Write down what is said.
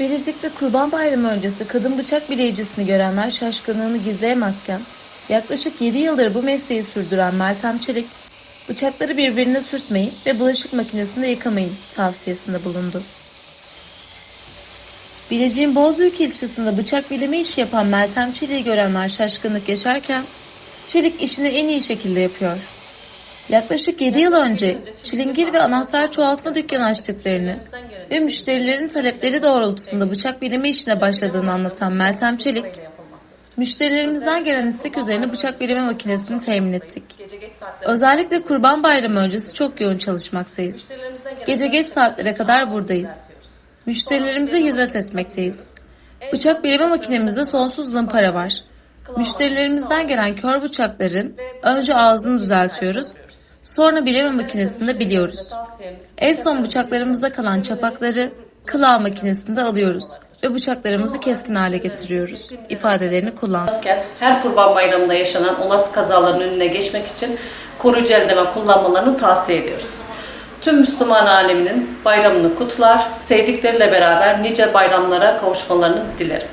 Bilecik'te Kurban Bayramı öncesi kadın bıçak bileycisini görenler şaşkınlığını gizleyemezken, yaklaşık 7 yıldır bu mesleği sürdüren Meltem Çelik, bıçakları birbirine sürtmeyin ve bulaşık makinesinde yıkamayın tavsiyesinde bulundu. Bilecik'in Bozüyük ilçesinde bıçak bileme işi yapan Meltem Çelik'i görenler şaşkınlık yaşarken, Çelik işini en iyi şekilde yapıyor. Yaklaşık 7 yıl önce çilingir ve anahtar çoğaltma dükkanı açtıklarını ve müşterilerin talepleri doğrultusunda bıçak bilimi işine başladığını anlatan Meltem Çelik, müşterilerimizden gelen istek üzerine bıçak bileme makinesini temin ettik. Özellikle Kurban Bayramı öncesi çok yoğun çalışmaktayız. Gece geç saatlere kadar buradayız. Müşterilerimize hizmet etmekteyiz. Bıçak bileme makinemizde sonsuz zımpara var. Müşterilerimizden gelen kör bıçakların önce ağzını düzeltiyoruz, sonra bileme makinesinde biliyoruz. En son bıçaklarımızda kalan çapakları kılağı makinesinde alıyoruz ve bıçaklarımızı keskin hale getiriyoruz ifadelerini kullanırken her kurban bayramında yaşanan olası kazaların önüne geçmek için koruyucu eldiven kullanmalarını tavsiye ediyoruz. Tüm Müslüman aleminin bayramını kutlar, sevdikleriyle beraber nice bayramlara kavuşmalarını dilerim.